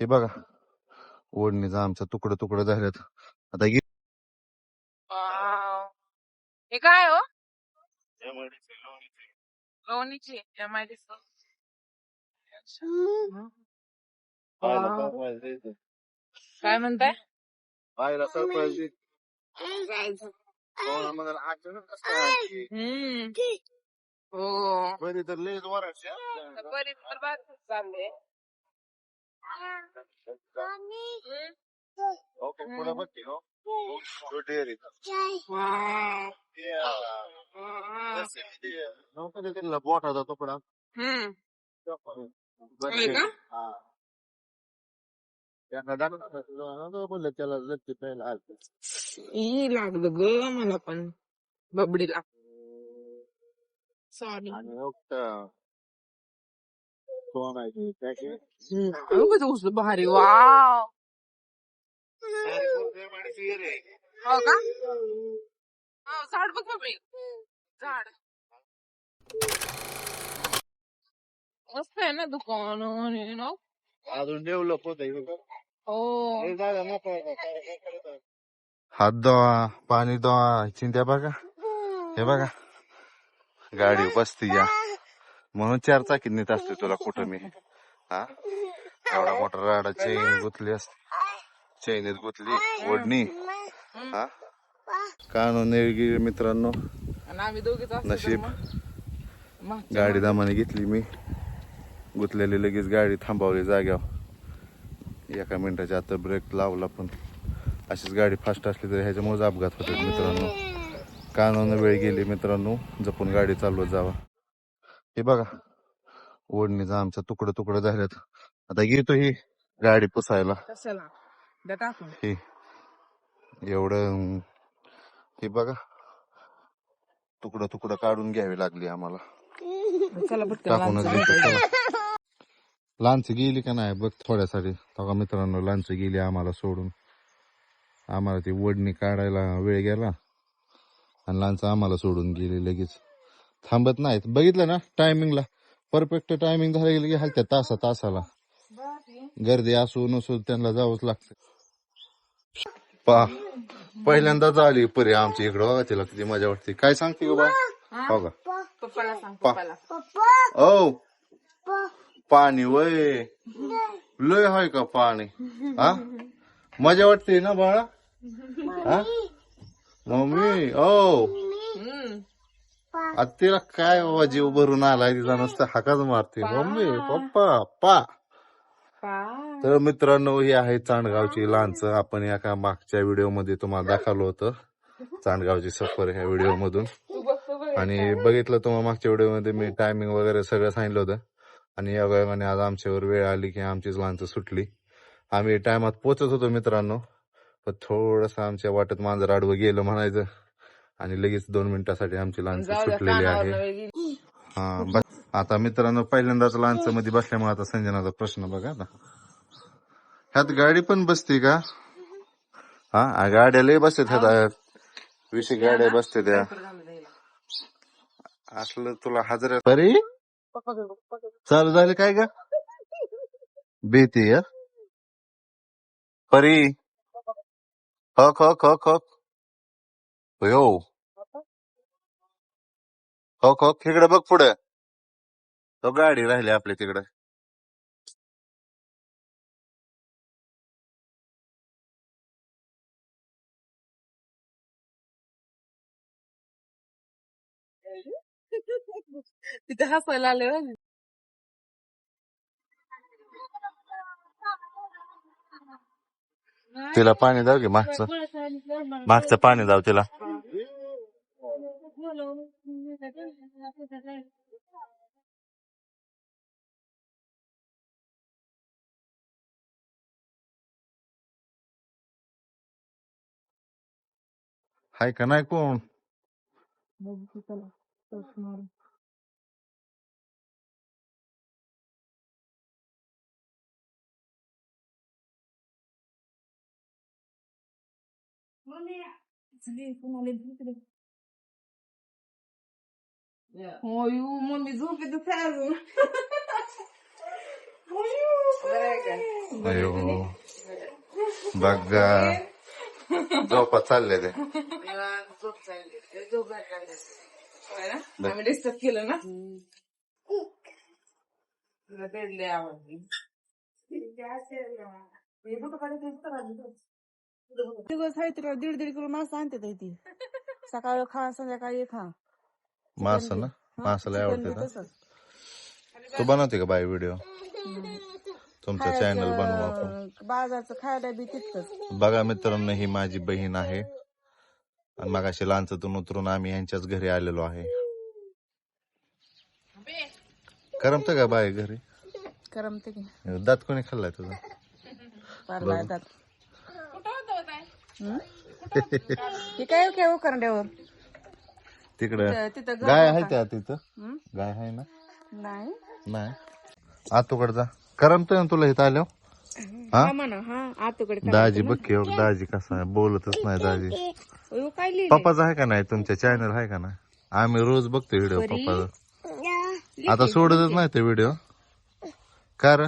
हे बघा. ओढणीचं आमचं तुकडं तुकडं झाल्यात. आता गे- वाव. हे काय हो? लोणीची एम आय डी काय म्हणताय? पाहायला सरप्राईज? हम्म. हो. बरी तर लयच वराची, हा. बरी तर बात चालले. ओके, पुढं बघ की, हो. तो डेअरी. नव्हतं ते त्यांना बोटाचा तुकडा हम्म बरं. का? हा. त्यांना दाखवलं, बोललं त्याला लक्ष प्यायला आलतं. ई लागलं ग मला पण बबडीला सॉरी आणि फक्त कोण आहे भारी वाव हो का झाड बघ झाड मस्त आहे ना दुकान अजून डेव्हलप होत हो हात दवा पाणी दवा चिंत्या बघा. हे बघा. गाडी बसती या. म्हणून चार चाकीत नेत असते तुला कुठं मी. हा? एवढा मोठा राडा चेन गुतली असते चैनीत गुतली ओढणी. हा? कानून निळगिरी मित्रांनो. नशीब. गाडी दामाने घेतली मी. गुतलेली लगेच गाडी थांबवली जाग्यावर. एका मिनिटाच्या आता ब्रेक लावला पण. अशीच गाडी फास्ट असली तरी ह्याच्यामुळेच अपघात होतात मित्रांनो. कानानं वेळ गेली मित्रांनो. जपून गाडी चालवत जावा. हे बघा. ओढणीचं आमचं तुकडं तुकडं झाल्यात. आता घेतो ही गाडी पुसायला. कशाला? द्या टाकून हे एवढं अं, हे बघा. तुकडं तुकडं काढून घ्यावी लागली आम्हाला. चला पटकन टाकूनच लांच देतो जायचं. चला. लांच गेली का नाही? बघ थोड्यासाठी. तेव्हा मित्रांनो लांच गेली आम्हाला सोडून. आम्हाला ती वडणी काढायला वेळ गेला. आणि लांच आम्हाला सोडून गेली लगेच. थांबत नाहीत. बघितलं ना टायमिंगला परफेक्ट टायमिंग झालं गेलं की हलत्या तासा तासाला. गर्दी असू नसू त्यांना जावंच लागतं. पा पहिल्यांदाच आली परी आमच्या इकडं. बघा तिला किती मजा वाटते. काय सांगते ग बा हो? का ओ पाणी वय. लय हाय का पाणी? हा? मजा वाटते ना बाळा? हा? मम्मी ओ. आता तिला काय बाबा जीव भरून आलाय तिचा नुसतं हाकाच मारते. मम्मी पप्पा पा. तर मित्रांनो ही आहे चांडगावची लांच. आपण एका मागच्या व्हिडिओमध्ये तुम्हाला दाखवलं होतं. चांडगावची सफर ह्या व्हिडिओ मधून. आणि बघितलं तुम्हाला मागच्या व्हिडिओमध्ये मी टायमिंग वगैरे सगळं सांगितलं होतं. आणि या वेळाने आज आमच्यावर वेळ आली की आमचीच लांच सुटली. आम्ही टायमात पोचत होतो मित्रांनो. पण थोडस आमच्या वाटत मांजर आडवं गेलं म्हणायचं. आणि लगेच दोन मिनिटासाठी आमची लांच सुटलेली आहे. हा बस. आता मित्रांनो पहिल्यांदाच लांच मध्ये बसल्यामुळे आता संजनाचा प्रश्न बघा आता. ह्यात गाडी पण बसते का? हा आ, गाड्या लय बसते ह्यात. विषय गाड्या बसते त्या. असलं तुला हजर परी? चालू झाले काय का भीती या परी? हक हक हक हक. हो हक हक इकडे बघ पुढे. तो गाडी राहिली आपल्या तिकडे. तिथे हसायला आले बघ. तिला पाणी जाऊ की मागचं. मागचं पाणी जाऊ तिला. हाय का नाही कोण बघू चला. सर्च मारून. सगळे कोणाला भेटले. होयू मम्मी झोपेतच आहे अजून होयू. अयो बघा झोपा चालले ते आम्ही डिस्टर्ब केलं ना तुला बेडले आवडली दिवस आहे तर दीड दीड किलो मांस आणते ती सकाळी खा संध्याकाळी खा मास ना? मासाला आवडते ना. तू बनवते का बाई व्हिडिओ तुमचं चॅनल बनवू आपण. बाजारचं खायला बी तिथकच बघा मित्रांनो ही माझी बहीण आहे. आणि मगाशी लांचतून उतरून आम्ही यांच्याच घरी आलेलो आहे. करमत का बाय घरी? करमते की. दात कोणी खाल्लाय तुझा? पारला येतात हं? हे काय काय करंड्यावर? तिकडं. तिथं गाय. आहे त्या तिथं? हं? गाय आहे ना? नाही. नाही. आतूकडे जा. करमतोय ना तुला इथं आल्यावर हा? हा म्हणा हा आतुकडे दाजी बघ की हो, दाजी कसा आहे. बोलतच नाही दाजी. अयो, काय लिहिलंय? पप्पाचा आहे का नाही? तुमच्या चॅनल आहे का नाही? आम्ही रोज बघतो व्हिडिओ पप्पाचा. आता सोडतच नाही ते व्हिडिओ का र?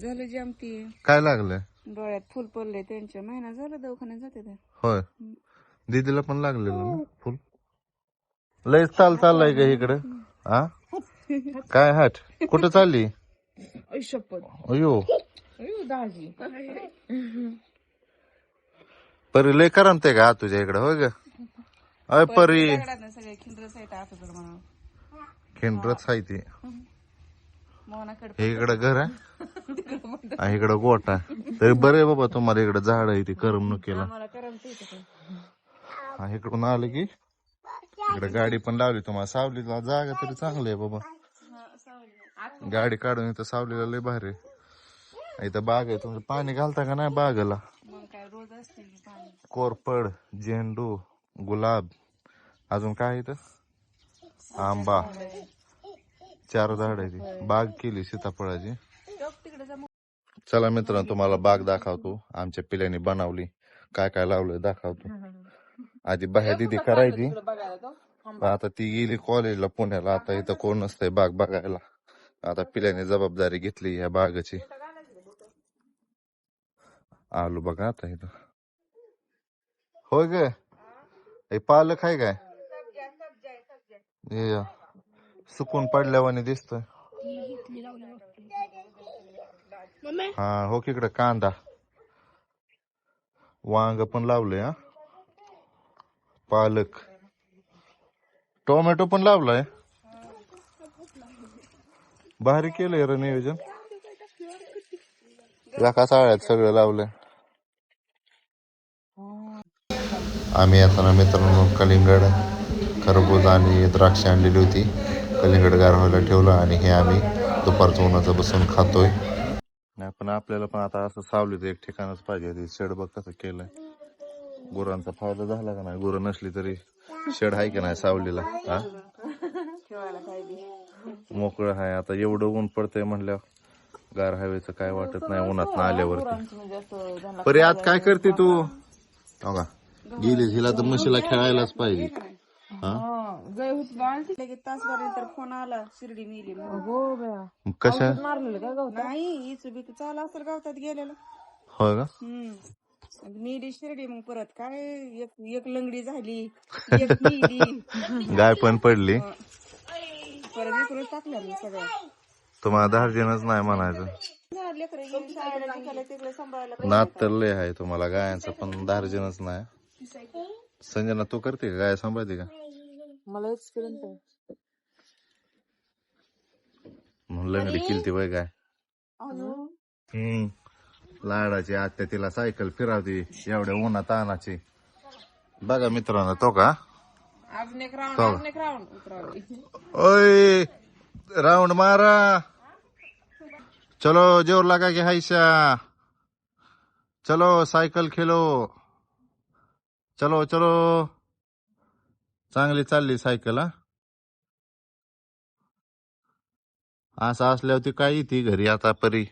झालं जमती काय लागलंय? डोळ्यात फुल पडले त्यांच्या. महिना झाला दवाखान्यात जाते ते. होय. दीदीला पण लागलेलं ना फुल. लय चाल चाललाय का इकडं? हा काय हाट? कुठं चालली? अय, शपथ. अयो. अयो, दाजी. परी लय करमते का तुझ्या इकडं? होय ग. अय परी खिंडरच आहे ती. हे इकडं घर आहे? इकडं गोट आहे. तरी बरं बाबा तुम्हाला इकडं झाड आहे ती करमणुकीला आणि इकडून आलं की इकडे गाडी पण लावली तुम्हाला सावलीला जागा तरी चांगली आहे बाबा. गाडी काढून इथं सावलीला लय भारी आहे. इथं बाग आहे तुमचं पाणी घालता का नाही बागेला? मग काय रोज असते की पाणी. कोरपड झेंडू गुलाब अजून काय इथं? आंबा. चार झाड आहे ती बाग केली सीताफळाची. तिकडे जा चला मित्रांनो तुम्हाला बाग दाखवतो. आमच्या पिल्याने बनवली. काय काय लावलंय दाखवतो. आधी बाहेर दिदी करायची आता ती गेली कॉलेजला पुण्याला. आता इथं कोण नसतंय बाग बघायला. आता पिल्याने जबाबदारी घेतली या बागाची. आलो बघा आता इथं. होय ग. हे पालक आहे काय? हे सुकून पडल्यावाने दिसतोय. हा हो की इकडे कांदा. वांग पण लावलंय हा. पालक. टोमॅटो पण लावलाय. भारी केलंय र नियोजन. एका साळ्यात सगळं लावलंय. आम्ही येताना मित्रांनो कलिंगड खरबूज आणि द्राक्ष आणलेली होती. कलिंगड गारवायला ठेवलं आणि हे आम्ही दुपारचं उन्हाचं बसून खातोय. नाही पण आपल्याला पण आता असं सावलीत एक ठिकाणच पाहिजे. ते शेड बघ कसं केलंय. गुरांचा फायदा झाला का नाही? गुरं नसली तरी शेड आहे की नाही सावलीला? हा? ठेवायला काय बी मोकळं आहे. आता एवढं ऊन पडतंय म्हणल्यावर गार हवेचं काय वाटत नाही उन्हात आल्यावरती परी आज काय करते तू? हो का? गेली हिला तर म्हशीला खेळायलाच पाहिजे. हा? तासभरानंतर फोन आला शिर्डी मिली हो बया. मग कशा मारलेलं काय गवत नाही चालू असेल गवतात गेलेलं. होय का? मिली शिर्डी मग परत काय एक एक लंगडी झाली एक गाय पण पडली. परत इकडे टाकल्या मग सगळं. तुम्हाला धार्जिनच नाही म्हणायचं. लेकरं गेली शाळेला तिकडे तिकडे सांभाळायला नात तर लय आहे तुम्हाला गायांचं पण धार्जिनच नाही. संजना तू करते का? गाय सांभाळते का? मला एक्सपिरियन्स आहे म्हणून लंगडी किलती वय गाय. हम्म. लाडाची आत्या तिला सायकल फिरावती एवढ्या उन्हात तानाची बघा मित्रांनो तो का? अजून एक राऊंड. अजून एक राऊंड उतरवली. ओय राउंड मारा. चलो जोर लगा के हाइसा चलो सायकल खेलो. चलो चलो. चांगली चालली सायकल हा. असं असल्यावर ती काय ती घरी आता परी?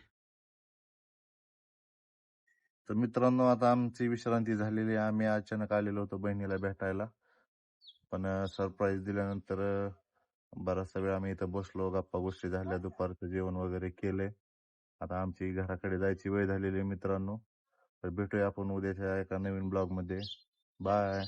तर मित्रांनो आता आमची विश्रांती झालेली आहे. आम्ही अचानक आलेलो होतो बहिणीला भेटायला. पण सरप्राईज दिल्यानंतर बराचसा वेळ आम्ही इथं बसलो गप्पा गोष्टी झाल्या दुपारचं जेवण वगैरे केले. आता आमची घराकडे जायची वेळ झालेली आहे मित्रांनो. तर भेटूया आपण उद्याच्या एका नवीन ब्लॉगमध्ये. बाय